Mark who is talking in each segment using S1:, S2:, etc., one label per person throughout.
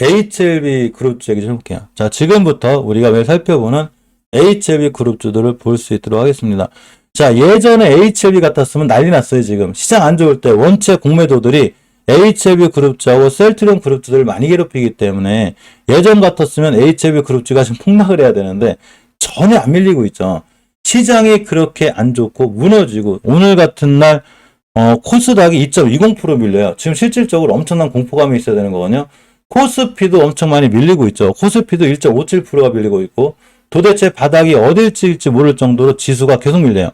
S1: HLB 그룹주 얘기 좀 해볼게요. 자, 지금부터 우리가 매일 살펴보는 HLB 그룹주들을 볼 수 있도록 하겠습니다. 자, 예전에 HLB 같았으면 난리 났어요, 지금. 시장 안 좋을 때 원체 공매도들이 HLB 그룹주하고 셀트리온 그룹주들을 많이 괴롭히기 때문에 예전 같았으면 HLB 그룹주가 지금 폭락을 해야 되는데 전혀 안 밀리고 있죠. 시장이 그렇게 안 좋고 무너지고 오늘 같은 날 어, 코스닥이 2.20% 밀려요. 지금 실질적으로 엄청난 공포감이 있어야 되는 거거든요. 코스피도 엄청 많이 밀리고 있죠. 코스피도 1.57%가 밀리고 있고 도대체 바닥이 어딜지일지 모를 정도로 지수가 계속 밀려요.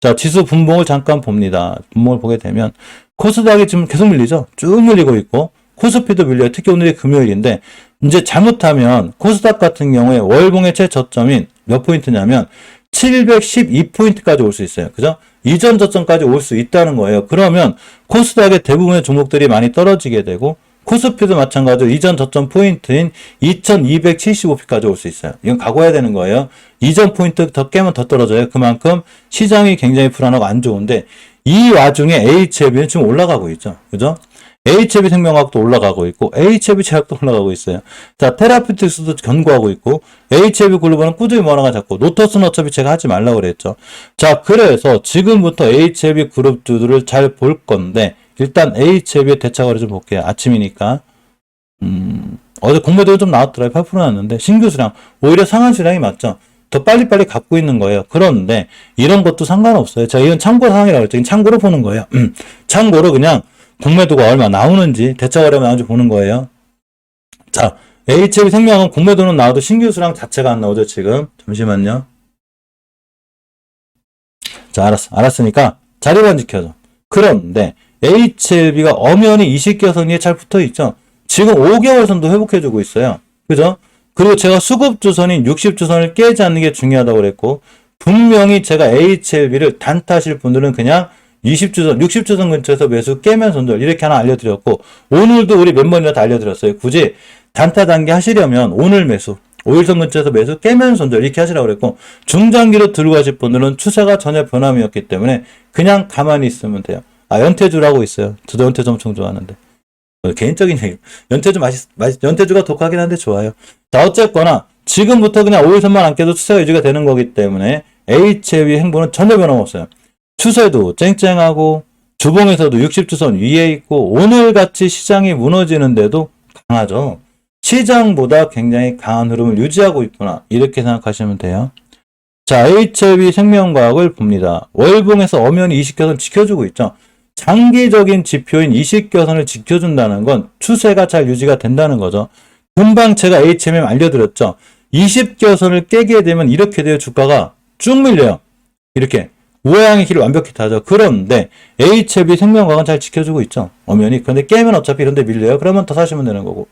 S1: 자, 지수 분봉을 잠깐 봅니다. 분봉을 보게 되면 코스닥이 지금 계속 밀리죠. 쭉 밀리고 있고 코스피도 밀려요. 특히 오늘이 금요일인데 이제 잘못하면 코스닥 같은 경우에 월봉의 최저점인 몇 포인트냐면 712포인트까지 올 수 있어요. 그죠? 이전 저점까지 올 수 있다는 거예요. 그러면 코스닥의 대부분의 종목들이 많이 떨어지게 되고 코스피도 마찬가지로 이전 저점 포인트인 2275피까지 올 수 있어요. 이건 각오해야 되는 거예요. 이전 포인트 더 깨면 더 떨어져요. 그만큼 시장이 굉장히 불안하고 안 좋은데 이 와중에 HLB는 지금 올라가고 있죠. 그죠? HLB 생명과학도 올라가고 있고 HLB 제약도 올라가고 있어요. 자, 테라피틱스도 견고하고 있고 HLB 글로벌은 꾸준히 뭐라가 잡고 노터스는 어차피 제가 하지 말라고 그랬죠. 자, 그래서 지금부터 HLB 그룹주들을 잘 볼 건데 일단 HLB의 대차거리 좀 볼게요. 아침이니까. 음, 어제 공매도 좀 나왔더라고요. 8% 나왔는데 신규 수량 오히려 상한 수량이 맞죠. 더 빨리빨리 갖고 있는 거예요. 그런데 이런 것도 상관없어요. 자, 이건 참고 상황이라고 했죠. 참고로 보는 거예요. 참고로 그냥 공매도가 얼마 나오는지 대차거래가 나오는지 보는 거예요. 자, HLB 생명은 공매도는 나와도 신규 수량 자체가 안 나오죠, 지금. 잠시만요. 자, 알았어. 알았으니까 자리만 지켜줘. 그런데 HLB가 엄연히 20개선위에 잘 붙어 있죠. 지금 5개월 선도 회복해주고 있어요. 그죠? 그리고 제가 수급주선인 60주선을 깨지 않는 게 중요하다고 그랬고, 분명히 제가 HLB를 단타하실 분들은 그냥 20주선, 60주선 근처에서 매수 깨면 손절 이렇게 하나 알려드렸고 오늘도 우리 몇 번이나 다 알려드렸어요. 굳이 단타 단계 하시려면 오늘 매수, 5일선 근처에서 매수 깨면 손절 이렇게 하시라고 그랬고 중장기로 들고 가실 분들은 추세가 전혀 변함이 없기 때문에 그냥 가만히 있으면 돼요. 아 연태주라고 있어요. 저도 연태주 엄청 좋아하는데 어, 개인적인 얘기. 연태주 맛있, 맛있 연태주가 독하긴 한데 좋아요. 자 어쨌거나 지금부터 그냥 5일선만 안 깨도 추세가 유지가 되는 거기 때문에 HLB 행보는 전혀 변함없어요. 추세도 쨍쨍하고 주봉에서도 60주선 위에 있고 오늘같이 시장이 무너지는데도 강하죠. 시장보다 굉장히 강한 흐름을 유지하고 있구나. 이렇게 생각하시면 돼요. 자, HLB 생명과학을 봅니다. 월봉에서 엄연히 20개선 지켜주고 있죠. 장기적인 지표인 20개선을 지켜준다는 건 추세가 잘 유지가 된다는 거죠. 금방 제가 HMM 알려드렸죠. 20개선을 깨게 되면 이렇게 돼요. 주가가 쭉 밀려요. 이렇게. 우양의 길을 완벽히 타죠. 그런데 HLB 생명과학은 잘 지켜주고 있죠. 엄연히. 그런데 깨면 어차피 이런데 밀려요. 그러면 더 사시면 되는 거고.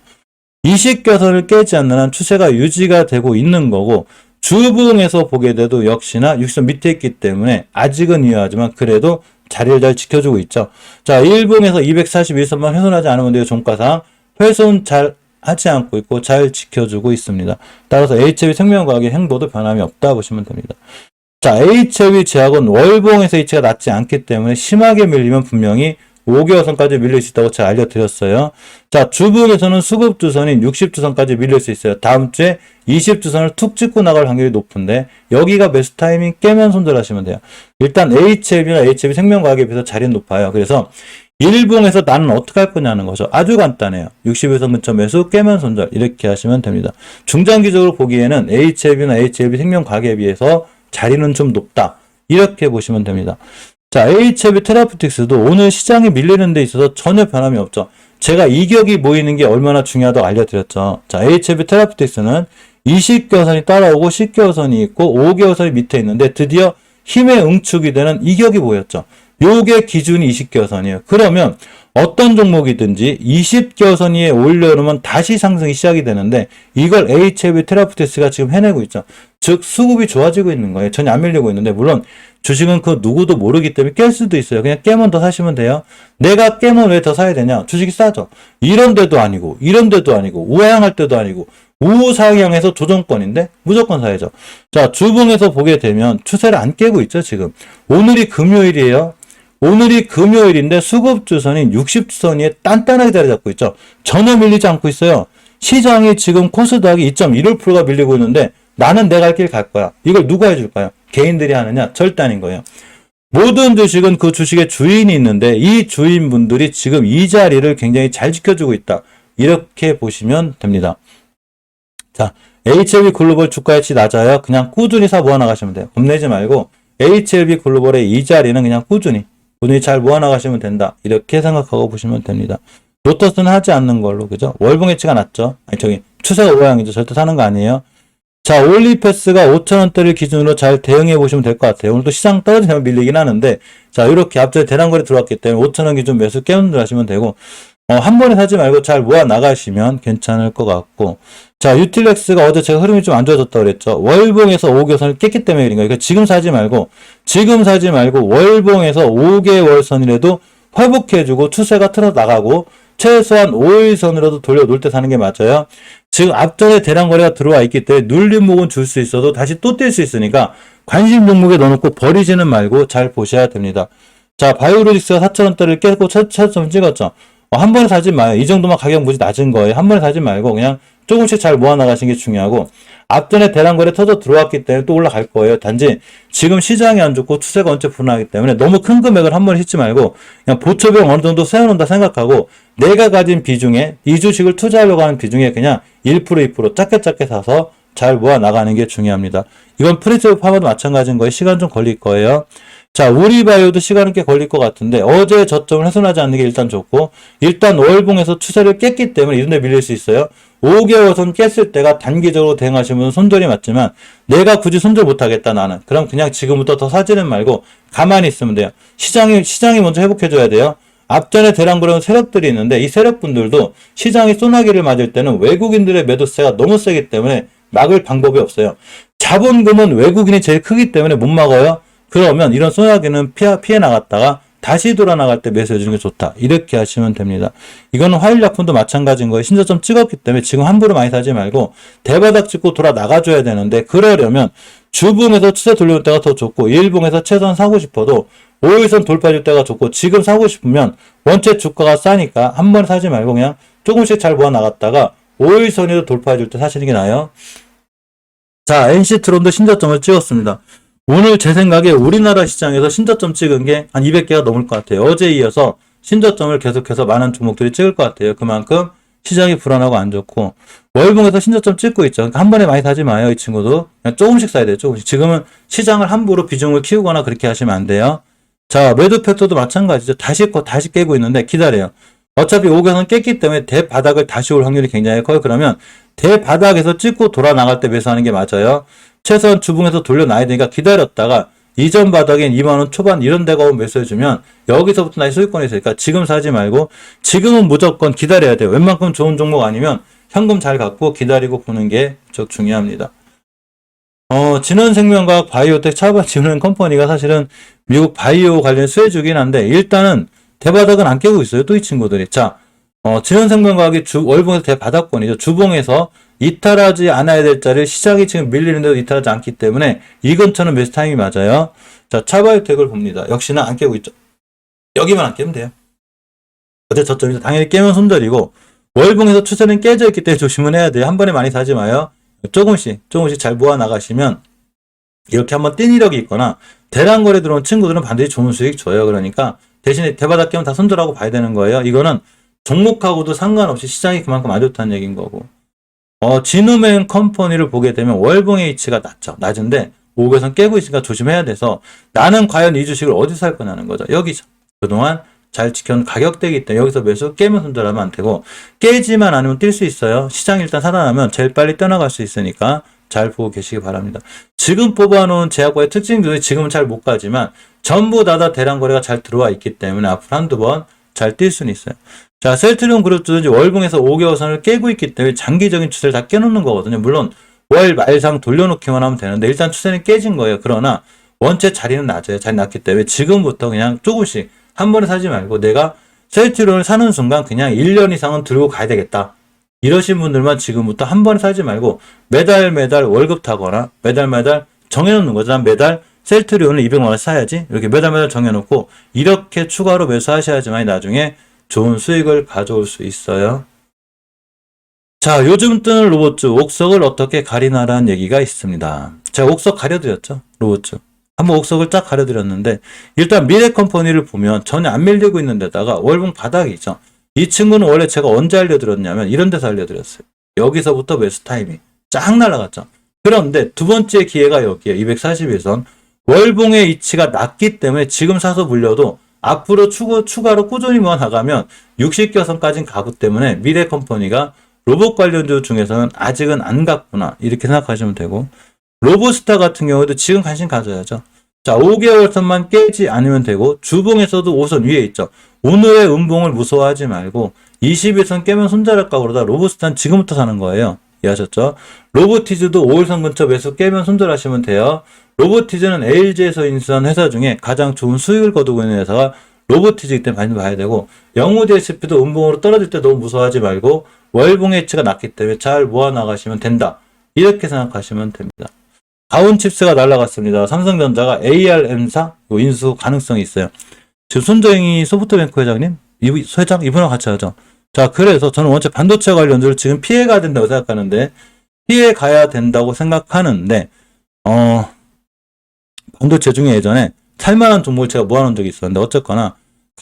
S1: 이식교선을 깨지 않는 한 추세가 유지가 되고 있는 거고 주봉에서 보게 돼도 역시나 60선 밑에 있기 때문에 아직은 유효하지만 그래도 자리를 잘 지켜주고 있죠. 자, 1봉에서 241선만 훼손하지 않으면 돼요. 종가상. 훼손 잘 하지 않고 있고 잘 지켜주고 있습니다. 따라서 HLB 생명과학의 행보도 변함이 없다 보시면 됩니다. 자, HLB 제약은 월봉에서 H가 낮지 않기 때문에 심하게 밀리면 분명히 5개월선까지 밀릴 수 있다고 제가 알려드렸어요. 자, 주봉에서는 수급주선인 60주선까지 밀릴 수 있어요. 다음 주에 20주선을 툭 찍고 나갈 확률이 높은데 여기가 매수 타이밍 깨면 손절하시면 돼요. 일단 HLB나 HLB 생명과학에 비해서 자리는 높아요. 그래서 일봉에서 나는 어떻게 할 거냐는 거죠. 아주 간단해요. 60에서 근처 매수 깨면 손절 이렇게 하시면 됩니다. 중장기적으로 보기에는 HLB나 HLB 생명과학에 비해서 자리는 좀 높다. 이렇게 보시면 됩니다. 자, HLB 테라피틱스도 오늘 시장이 밀리는 데 있어서 전혀 변함이 없죠. 제가 이격이 모이는 게 얼마나 중요하다고 알려드렸죠. 자, HLB 테라피틱스는 20개선이 따라오고 10개선이 있고 5개선이 밑에 있는데 드디어 힘의 응축이 되는 이격이 보였죠. 요게 기준이 20개선이에요. 그러면 어떤 종목이든지 20개선 위에 올려놓으면 다시 상승이 시작이 되는데 이걸 HLB 테라피틱스가 지금 해내고 있죠. 즉 수급이 좋아지고 있는 거예요. 전혀 안 밀리고 있는데 물론 주식은 그 누구도 모르기 때문에 깰 수도 있어요. 그냥 깨면 더 사시면 돼요. 내가 깨면 왜 더 사야 되냐? 주식이 싸죠. 이런 데도 아니고 이런 데도 아니고 우하향할 때도 아니고 우상향에서 조정권인데 무조건 사야죠. 자 주봉에서 보게 되면 추세를 안 깨고 있죠 지금. 오늘이 금요일이에요. 오늘이 금요일인데 수급주선인 60주선 위에 단단하게 자리 잡고 있죠. 전혀 밀리지 않고 있어요. 시장이 지금 코스닥이 2.15%가 밀리고 있는데 나는 내갈길갈 거야. 이걸 누가 해줄까요? 개인들이 하느냐? 절대 아닌 거예요. 모든 주식은 그 주식의 주인이 있는데 이 주인분들이 지금 이 자리를 굉장히 잘 지켜주고 있다. 이렇게 보시면 됩니다. 자, HLB 글로벌 주가 가치 낮아요. 그냥 꾸준히 사 모아나가시면 돼요. 겁내지 말고 HLB 글로벌의 이 자리는 그냥 꾸준히 꾸준히 잘 모아나가시면 된다. 이렇게 생각하고 보시면 됩니다. 로터스는 하지 않는 걸로 그죠? 월봉 해치가 낮죠. 아니 저기 추세가 오양이죠. 절대 사는 거 아니에요. 자, 올리패스가 5천원대를 기준으로 잘 대응해 보시면 될 것 같아요. 오늘도 시장 떨어지면 밀리긴 하는데, 자, 이렇게 앞전에 대량거래 들어왔기 때문에 5천원 기준 매수 깨운들 하시면 되고, 어, 한 번에 사지 말고 잘 모아 나가시면 괜찮을 것 같고, 자, 유틸렉스가 어제 제가 흐름이 좀 안 좋아졌다고 그랬죠. 월봉에서 5개월선을 깼기 때문에 그런 거예요. 그러니까 지금 사지 말고, 지금 사지 말고, 월봉에서 5개월 선이라도 회복해주고, 추세가 틀어 나가고, 최소한 5일 선으로도 돌려놓을 때 사는 게 맞아요. 지금 앞전에 대량 거래가 들어와 있기 때문에 눌림목은 줄 수 있어도 다시 또 뛸 수 있으니까 관심 종목에 넣어놓고 버리지는 말고 잘 보셔야 됩니다. 자, 바이오로직스가 4천원대를 깨고 첫, 첫점 찍었죠. 어, 한 번에 사지 마요. 이 정도만 가격 무지 낮은 거예요. 한 번에 사지 말고 그냥 조금씩 잘 모아나가시는 게 중요하고 앞전에 대량 거래 터져 들어왔기 때문에 또 올라갈 거예요. 단지 지금 시장이 안 좋고 추세가 언제 불안하기 때문에 너무 큰 금액을 한 번에 싣지 말고 그냥 보초병 어느 정도 세워놓는다 생각하고 내가 가진 비중에 이 주식을 투자하려고 하는 비중에 그냥 1% 2% 작게 작게 사서 잘 모아 나가는 게 중요합니다. 이건 프리セ파마도 마찬가지인 거예요. 시간 좀 걸릴 거예요. 자, 우리바이오도 시간은 꽤 걸릴 것 같은데 어제 저점을 훼손하지 않는 게 일단 좋고 일단 월봉에서 추세를 깼기 때문에 이런 데 밀릴 수 있어요. 5개월 선 깼을 때가 단기적으로 대응하시면 손절이 맞지만 내가 굳이 손절 못하겠다 나는 그럼 그냥 지금부터 더 사지는 말고 가만히 있으면 돼요. 시장이 시장이 먼저 회복해 줘야 돼요. 앞전에 대량 그런 세력들이 있는데 이 세력분들도 시장이 소나기를 맞을 때는 외국인들의 매도세가 너무 세기 때문에 막을 방법이 없어요. 자본금은 외국인이 제일 크기 때문에 못 막아요. 그러면 이런 소나기는 피해 나갔다가 다시 돌아 나갈 때 매수해 주는 게 좋다. 이렇게 하시면 됩니다. 이거는 화일약품도 마찬가지인 거예요. 신저점 찍었기 때문에 지금 함부로 많이 사지 말고 대바닥 찍고 돌아 나가줘야 되는데 그러려면 주봉에서 추세 돌려올 때가 더 좋고 일봉에서 최소한 사고 싶어도 5일선 돌파해줄 때가 좋고 지금 사고 싶으면 원체 주가가 싸니까 한 번에 사지 말고 그냥 조금씩 잘 모아 나갔다가 5일선으로 돌파해줄 때 사시는 게 나아요. 자, NC트론도 신저점을 찍었습니다. 오늘 제 생각에 우리나라 시장에서 신저점 찍은 게 한 200개가 넘을 것 같아요. 어제 이어서 신저점을 계속해서 많은 종목들이 찍을 것 같아요. 그만큼 시장이 불안하고 안 좋고 월봉에서 신저점 찍고 있죠. 그러니까 한 번에 많이 사지 마요, 이 친구도. 그냥 조금씩 사야 돼요, 조금씩. 지금은 시장을 함부로 비중을 키우거나 그렇게 하시면 안 돼요. 자, 매도 팩터도 마찬가지죠. 다시 거 다시 깨고 있는데 기다려요. 어차피 5개선 깼기 때문에 대바닥을 다시 올 확률이 굉장히 커요. 그러면 대바닥에서 찍고 돌아 나갈 때 매수하는 게 맞아요. 최소한 주봉에서 돌려놔야 되니까 기다렸다가 이전 바닥엔 2만원 초반 이런 데가 오면 매수해주면 여기서부터 다시 소유권이 있으니까 지금 사지 말고 지금은 무조건 기다려야 돼요. 웬만큼 좋은 종목 아니면 현금 잘 갖고 기다리고 보는 게적 중요합니다. 어, 진원생명과학 바이오텍 차바 지원 컴퍼니가 사실은 미국 바이오 관련 수혜주긴 한데 일단은 대바닥은 안 깨고 있어요. 또 이 친구들이. 자, 어, 진원생명과학이 주, 월봉에서 대바닥권이죠. 주봉에서 이탈하지 않아야 될 자리를 시장이 지금 밀리는데도 이탈하지 않기 때문에 이 근처는 매수 타임이 맞아요. 자, 차바이오텍을 봅니다. 역시나 안 깨고 있죠. 여기만 안 깨면 돼요. 어제 저점이죠. 당연히 깨면 손절이고 월봉에서 추세는 깨져 있기 때문에 조심은 해야 돼요. 한 번에 많이 사지 마요. 조금씩 조금씩 잘 모아 나가시면 이렇게 한번 뛴 이력이 있거나 대량 거래 들어온 친구들은 반드시 좋은 수익 줘요. 그러니까 대신에 대바닥 깨면 다 손절하고 봐야 되는 거예요. 이거는 종목하고도 상관없이 시장이 그만큼 안 좋다는 얘기인 거고. 어, 진우맨 컴퍼니를 보게 되면 월봉 H가 낮죠. 낮은데 5개선 깨고 있으니까 조심해야 돼서 나는 과연 이 주식을 어디서 살 거냐는 거죠. 여기죠. 그동안 잘 지켜놓은 가격대이기 때문에 여기서 매수 깨면 손절하면 안 되고 깨지만 않으면 뛸 수 있어요. 시장이 일단 살아나면 제일 빨리 떠나갈 수 있으니까 잘 보고 계시기 바랍니다. 지금 뽑아놓은 제약과의 특징들이 지금은 잘 못 가지만 전부 다 다 대량 거래가 잘 들어와 있기 때문에 앞으로 한두 번 잘 뛸 수는 있어요. 자, 셀트리온 그룹도 이제 월봉에서 5개월 선을 깨고 있기 때문에 장기적인 추세를 다 깨놓는 거거든요. 물론 월 말상 돌려놓기만 하면 되는데 일단 추세는 깨진 거예요. 그러나 원체 자리는 낮아요. 자리 낮기 때문에 지금부터 그냥 조금씩 한 번에 사지 말고 내가 셀트리온을 사는 순간 그냥 1년 이상은 들고 가야 되겠다. 이러신 분들만 지금부터 한 번에 사지 말고 매달 매달 월급 타거나 매달 매달 정해놓는 거죠. 난 매달 셀트리온을 200만 원 사야지. 이렇게 매달 매달 정해놓고 이렇게 추가로 매수하셔야지만 나중에 좋은 수익을 가져올 수 있어요. 자, 요즘 뜨는 로봇주 옥석을 어떻게 가리나라는 얘기가 있습니다. 제가 옥석 가려드렸죠. 로봇주. 한번 옥석을 쫙 가려드렸는데 일단 미래 컴퍼니를 보면 전혀 안 밀리고 있는 데다가 월봉 바닥이 있죠. 이 친구는 원래 제가 언제 알려드렸냐면 이런 데서 알려드렸어요. 여기서부터 매수 타이밍 쫙 날아갔죠. 그런데 두 번째 기회가 여기에 241선 월봉의 이치가 낮기 때문에 지금 사서 물려도 앞으로 추가, 추가로 꾸준히 모아 나가면 60개선까지는 가고 때문에 미래 컴퍼니가 로봇 관련주 중에서는 아직은 안 갔구나 이렇게 생각하시면 되고 로보스타 같은 경우도 지금 관심 가져야죠. 자, 5개월 선만 깨지 않으면 되고 주봉에서도 5선 위에 있죠. 오늘의 음봉을 무서워하지 말고 21선 깨면 손절할까 그러다 로보스타는 지금부터 사는 거예요. 이해하셨죠? 로보티즈도 5일선 근처 매수 깨면 손절하시면 돼요. 로보티즈는 LG에서 인수한 회사 중에 가장 좋은 수익을 거두고 있는 회사가 로보티즈이기 때문에 많이 봐야 되고 영우 DSP도 음봉으로 떨어질 때 너무 무서워하지 말고 월봉의 해치가 낮기 때문에 잘 모아 나가시면 된다. 이렇게 생각하시면 됩니다. 가온칩스가 날라갔습니다. 삼성전자가 ARM사 인수 가능성이 있어요. 지금 손정희 소프트뱅크 회장님, 이 회장 이분랑 같이 하죠. 자, 그래서 저는 원체 반도체 관련주를 지금 피해가야 된다고 생각하는데 피해 가야 된다고 생각하는데 어 반도체 중에 예전에 살만한 종목을 제가 모아놓은 적이 있었는데 어쨌거나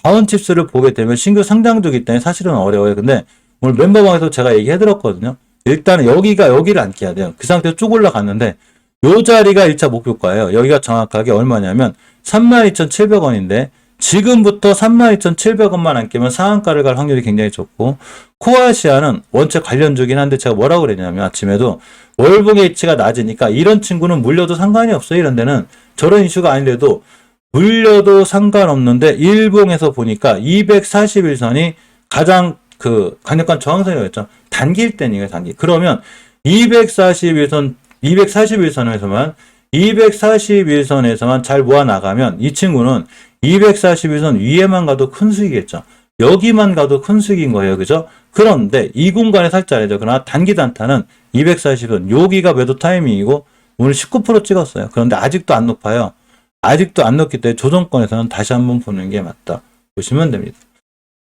S1: 가온칩스를 보게 되면 신규 상장주기 때문에 사실은 어려워요. 근데 오늘 멤버방에서 제가 얘기해드렸거든요. 일단은 여기가 여기를 앉게 돼요. 그 상태로 쭉 올라갔는데 요 자리가 1차 목표가예요. 여기가 정확하게 얼마냐면 32,700원인데 지금부터 32,700원만 안 깨면 상한가를 갈 확률이 굉장히 좋고 코아시아는 원체 관련주긴 한데 제가 뭐라고 그랬냐면 아침에도 월봉의 이치가 낮으니까 이런 친구는 물려도 상관이 없어요. 이런 데는 저런 이슈가 아닌데도 물려도 상관없는데 일봉에서 보니까 241선이 가장 그 강력한 저항선이었죠. 단기일 때니까 단기. 그러면 241선 241선에서만 241선에서만 잘 모아 나가면 이 친구는 241선 위에만 가도 큰 수익이겠죠. 여기만 가도 큰 수익인 거예요. 그죠? 그런데 이 공간에 살짝이죠. 그러나 단기 단타는 240선 여기가 매도 타이밍이고 오늘 19% 찍었어요. 그런데 아직도 안 높아요. 아직도 안 높기 때문에 조정권에서는 다시 한번 보는 게 맞다. 보시면 됩니다.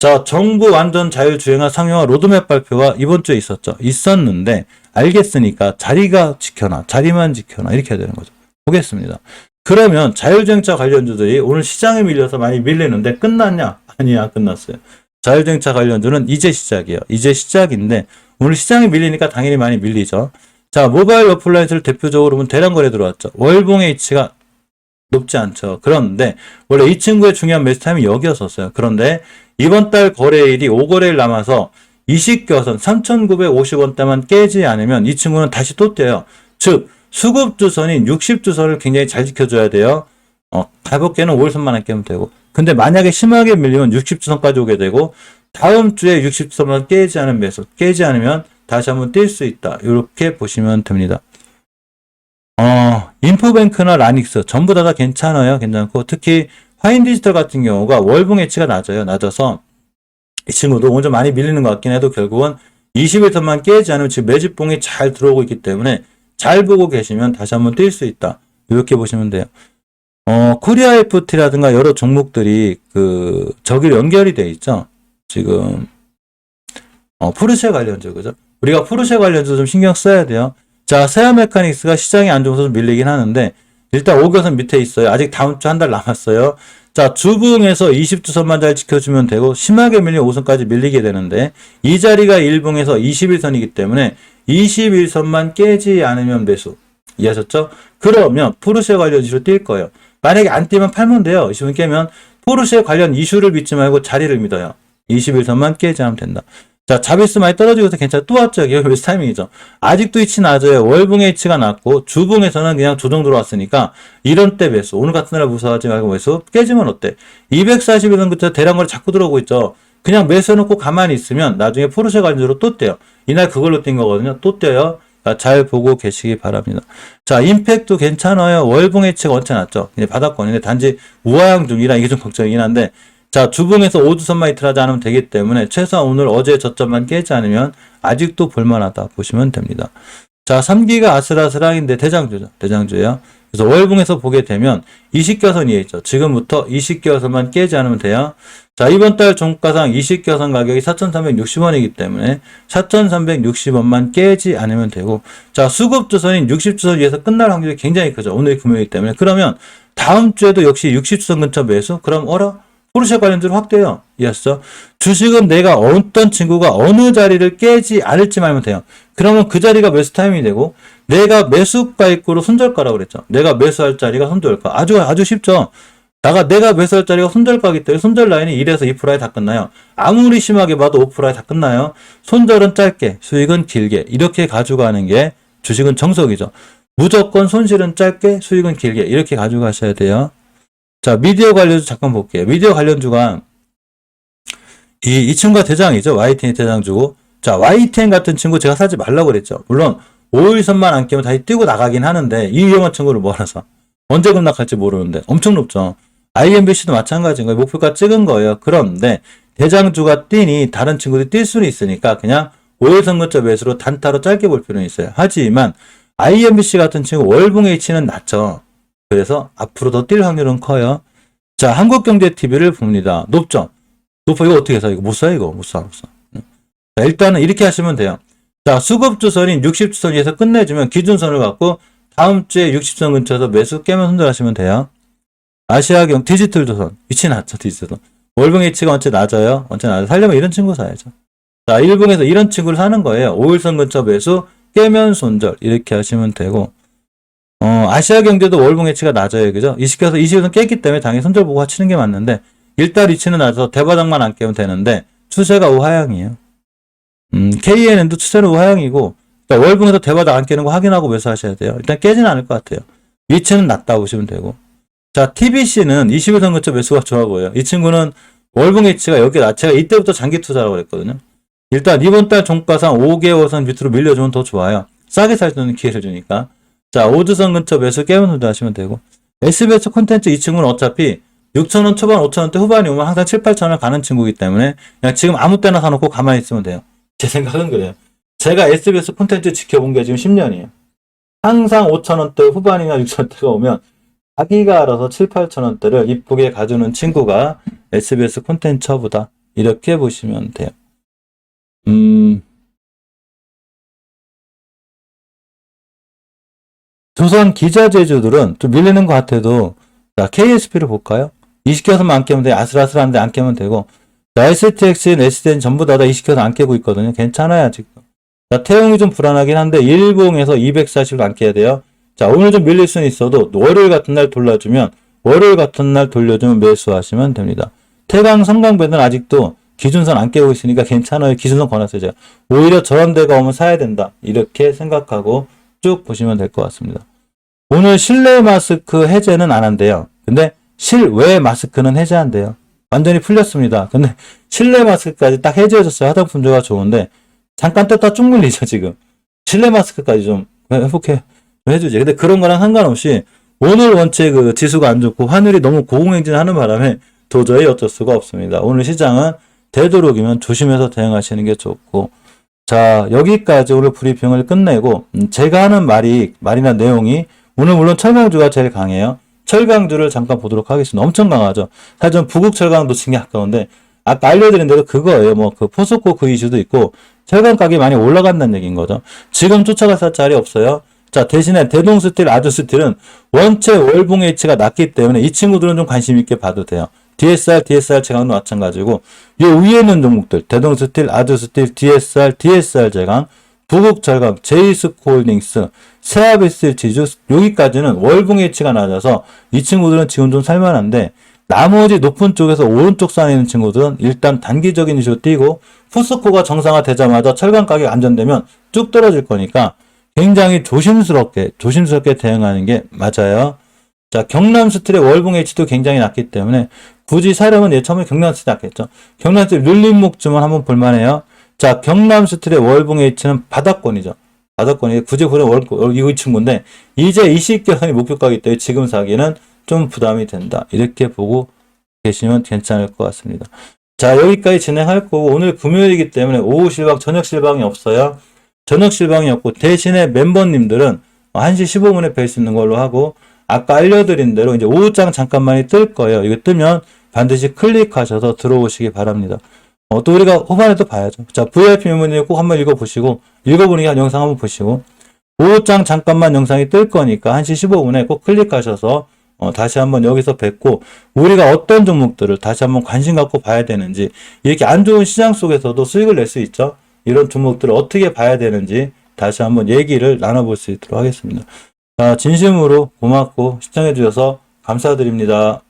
S1: 자, 정부 완전 자율주행화 상용화 로드맵 발표가 이번 주에 있었죠. 있었는데 알겠으니까 자리가 지켜놔, 자리만 지켜놔 이렇게 해야 되는 거죠. 보겠습니다. 그러면 자율주행차 관련주들이 오늘 시장에 밀려서 많이 밀리는데 끝났냐? 아니야, 끝났어요. 자율주행차 관련주는 이제 시작이에요. 이제 시작인데 오늘 시장에 밀리니까 당연히 많이 밀리죠. 자, 모바일 어플라이언스를 대표적으로 보면 대량 거래 들어왔죠. 월봉의 이치가 높지 않죠. 그런데 원래 이 친구의 중요한 매수 타임이 여기였었어요. 그런데 이번 달 거래일이 5거래일 남아서 20겨선 3,950원대만 깨지 않으면 이 친구는 다시 또 떼요. 즉 수급주선인 60주선을 굉장히 잘 지켜줘야 돼요. 어, 가볍게는 5일선만 안 깨면 되고. 근데 만약에 심하게 밀리면 60주선까지 오게 되고 다음 주에 60주선만 깨지 않은 매수, 깨지 않으면 다시 한번 뛸 수 있다. 이렇게 보시면 됩니다. 어, 인포뱅크나 라닉스 전부 다, 다 괜찮아요. 괜찮고 특히 화인 디지털 같은 경우가 월봉 해치가 낮아요. 낮아서 이 친구도 좀 많이 밀리는 것 같긴 해도 결국은 20일선만 깨지 않으면 지금 매집봉이 잘 들어오고 있기 때문에 잘 보고 계시면 다시 한번 뛸 수 있다. 이렇게 보시면 돼요. 어, 코리아 FT라든가 여러 종목들이 그 저기로 연결이 돼 있죠. 지금 어, 포르쉐 관련주 그죠? 우리가 포르쉐 관련주 좀 신경 써야 돼요. 자, 세아 메카닉스가 시장이 안 좋아서 좀 밀리긴 하는데 일단 5교선 밑에 있어요. 아직 다음 주 한 달 남았어요. 자, 주봉에서 20주선만 잘 지켜주면 되고 심하게 밀린 5선까지 밀리게 되는데 이 자리가 1봉에서 21선이기 때문에 21선만 깨지 않으면 매수. 이해하셨죠? 그러면 포르쉐 관련 이슈로 뛸 거예요. 만약에 안 뛰면 팔면 돼요. 20분 깨면 포르쉐 관련 이슈를 믿지 말고 자리를 믿어요. 21선만 깨지 않으면 된다. 자, 자비스 많이 떨어지고 서 괜찮아. 또 왔죠. 이게 매수 타이밍이죠. 아직도 이치 낮아요. 월봉의 이치가 낮고, 주봉에서는 그냥 조정 들어왔으니까, 이런 때 매수. 오늘 같은 날 무서워하지 말고 매수. 깨지면 어때? 241원 그때 대량거래 자꾸 들어오고 있죠. 그냥 매수해놓고 가만히 있으면 나중에 포르쉐 관주로 또 떼요. 이날 그걸로 뛴 거거든요. 또 떼요. 자, 잘 보고 계시기 바랍니다. 자, 임팩도 괜찮아요. 월봉의 치가 원체 낮죠. 이제 바닥권인데 단지 우하향 중이라 이게 좀 걱정이긴 한데, 자, 주봉에서 5주선만 이틀하지 않으면 되기 때문에 최소한 오늘 어제 저점만 깨지 않으면 아직도 볼만하다 보시면 됩니다. 자, 3기가 아슬아슬한데 대장주죠. 대장주예요. 그래서 월봉에서 보게 되면 이식겨선 이에 있죠. 지금부터 이식겨선만 깨지 않으면 돼요. 자, 이번 달 종가상 이식겨선 가격이 4,360원이기 때문에 4,360원만 깨지 않으면 되고, 자, 수급주선인 60주선 위에서 끝날 확률이 굉장히 크죠. 오늘 금요일이기 때문에. 그러면 다음 주에도 역시 60주선 근처 매수? 그럼 어라? 포르쉐 관련주로 확대요. 이해했어? 주식은 내가 어떤 친구가 어느 자리를 깨지 않을지 말면 돼요. 그러면 그 자리가 매수 타이밍이 되고, 내가 매수가 입구로 손절가라고 그랬죠. 내가 매수할 자리가 손절가. 아주, 아주 쉽죠. 나가, 내가 매수할 자리가 손절가기 때문에 손절 라인이 1에서 2%에 다 끝나요. 아무리 심하게 봐도 5%에 다 끝나요. 손절은 짧게, 수익은 길게. 이렇게 가져가는 게 주식은 정석이죠. 무조건 손실은 짧게, 수익은 길게. 이렇게 가져가셔야 돼요. 자, 미디어 관련주 잠깐 볼게요. 미디어 관련주가 이, 이 친구가 대장이죠. YTN 대장주고. 자, YTN 같은 친구 제가 사지 말라고 그랬죠. 물론 5일선만 안 깨면 다시 뛰고 나가긴 하는데 이 위험한 친구를 뭐라서 언제 급락할지 모르는데 엄청 높죠. IMBC도 마찬가지인 거예요. 목표가 찍은 거예요. 그런데 대장주가 뛰니 다른 친구들이 뛸 수는 있으니까 그냥 5일선 근처 매수로 단타로 짧게 볼 필요는 있어요. 하지만 IMBC 같은 친구 월봉 H는 낮죠. 그래서 앞으로 더 뛸 확률은 커요. 자, 한국경제TV를 봅니다. 높죠? 높아. 이거 어떻게 사? 이거 못 사, 이거. 못 사, 못 사. 자, 일단은 이렇게 하시면 돼요. 자, 수급주선인 60주선 위에서 끝내주면 기준선을 갖고 다음 주에 60선 근처에서 매수 깨면 손절하시면 돼요. 아시아경 디지털 조선. 위치 낮죠, 디지털. 월봉 H가 원체 낮아요. 원체 낮아요. 살려면 이런 친구 사야죠. 자, 일봉에서 이런 친구를 사는 거예요. 5일선 근처 매수, 깨면 손절. 이렇게 하시면 되고. 어, 아시아 경제도 월봉 해치가 낮아요. 그죠? 20개에서 20에서 깼기 때문에 당연히 손절 보고 치는 게 맞는데, 일달 이치는 낮아서 대바닥만 안 깨면 되는데, 추세가 우하향이에요. 음, KNN도 추세는 우하향이고, 그러니까 월봉에서 대바닥 안 깨는 거 확인하고 매수하셔야 돼요. 일단 깨지는 않을 것 같아요. 위치는 낮다 보시면 되고. 자, TBC는 21선 근처 매수가 좋아 보여요. 이 친구는 월봉 해치가 여기 낮, 제가 이때부터 장기 투자라고 그랬거든요. 일단 이번 달 종가상 5개월선 밑으로 밀려주면 더 좋아요. 싸게 살 수 있는 기회를 주니까. 자, 5주선 근처 매수 깨면 손절하시면 되고. SBS 콘텐츠 이 친구는 어차피 6천원 초반, 5천원대 후반이 오면 항상 7, 8천원 가는 친구이기 때문에 그냥 지금 아무 때나 사놓고 가만히 있으면 돼요. 제 생각은 그래요. 제가 SBS 콘텐츠 지켜본 게 지금 10년이에요. 항상 5천원대 후반이나 6천원대가 오면 자기가 알아서 7, 8천원대를 이쁘게 가주는 친구가 SBS 콘텐츠보다 이렇게 보시면 돼요. 음, 조선 기자재주들은 좀 밀리는 것 같아도, 자, KSP를 볼까요? 20개선만 안 깨면 돼. 아슬아슬한데 안 깨면 되고. 자, STX는 SDN 전부 다 20개선 안 깨고 있거든요. 괜찮아요, 아직. 자, 태용이 좀 불안하긴 한데, 일봉에서 240을 안 깨야 돼요. 자, 오늘 좀 밀릴 수는 있어도, 월요일 같은 날 돌려주면, 월요일 같은 날 돌려주면 매수하시면 됩니다. 태강 성강배는 아직도 기준선 안 깨고 있으니까 괜찮아요. 기준선 제가. 오히려 저런 데가 오면 사야 된다. 이렇게 생각하고 쭉 보시면 될 것 같습니다. 오늘 실내 마스크 해제는 안 한대요. 근데 실외 마스크는 해제한대요. 완전히 풀렸습니다. 근데 실내 마스크까지 딱 해제해줬어요. 화장품조가 좋은데 잠깐 떴다 쭉 물리죠 지금. 실내 마스크까지 좀 회복해 좀 해주지. 근데 그런 거랑 상관없이 오늘 원체 그 지수가 안 좋고 하늘이 너무 고공행진하는 바람에 도저히 어쩔 수가 없습니다. 오늘 시장은 되도록이면 조심해서 대응하시는 게 좋고 자 여기까지 오늘 브리핑을 끝내고 음, 제가 하는 말이 말이나 내용이 오늘 물론 철강주가 제일 강해요. 철강주를 잠깐 보도록 하겠습니다. 엄청 강하죠. 사실 전 부국 철강도 치기 아까운데 아까 알려드린 대로 그거예요. 뭐 그 포스코 그 이슈도 있고 철강 가격이 많이 올라간다는 얘기인 거죠. 지금 쫓아갈 자리 없어요. 자 대신에 대동스틸, 아주스틸은 원체 월봉 H가 낮기 때문에 이 친구들은 좀 관심 있게 봐도 돼요. DSR, DSR 제강도 마찬가지고 이 위에 있는 종목들 대동스틸, 아주스틸, DSR, DSR 제강, 부국철강, 제이스코홀딩스, 세아비스 지주 여기까지는 월봉 H가 낮아서 이 친구들은 지금 좀 살만한데 나머지 높은 쪽에서 오른쪽 산에 있는 친구들은 일단 단기적인 이슈로 뛰고 포스코가 정상화 되자마자 철강 가격 안전되면 쭉 떨어질 거니까 굉장히 조심스럽게 조심스럽게 대응하는 게 맞아요. 자 경남 스틸의 월봉 H도 굉장히 낮기 때문에 굳이 사려면 예 처음에 경남 스틸 낮겠죠. 경남 스틸 눌림목주만 한번 볼만해요. 자 경남 스틸의 월봉 H는 바닥권이죠. 바닥권이 굳이 그래 월, 월, 이거 친구인데 이제 20개선이 목표가기 때문에 지금 사기는 좀 부담이 된다. 이렇게 보고 계시면 괜찮을 것 같습니다. 자 여기까지 진행할 거고 오늘 금요일이기 때문에 오후 실방 저녁 실방이 없어요. 저녁 실방이 없고 대신에 멤버님들은 1시 15분에 뵐 수 있는 걸로 하고 아까 알려드린 대로 이제 오후장 잠깐만이 뜰 거예요. 이거 뜨면 반드시 클릭하셔서 들어오시기 바랍니다. 어, 또 우리가 후반에 또 봐야죠. 자, VIP 멤버님 꼭 한번 읽어보시고, 읽어보니까 영상 한번 보시고, 오후장 잠깐만 영상이 뜰 거니까 1시 15분에 꼭 클릭하셔서 어, 다시 한번 여기서 뵙고 우리가 어떤 종목들을 다시 한번 관심 갖고 봐야 되는지 이렇게 안 좋은 시장 속에서도 수익을 낼 수 있죠. 이런 종목들을 어떻게 봐야 되는지 다시 한번 얘기를 나눠볼 수 있도록 하겠습니다. 자, 진심으로 고맙고 시청해 주셔서 감사드립니다.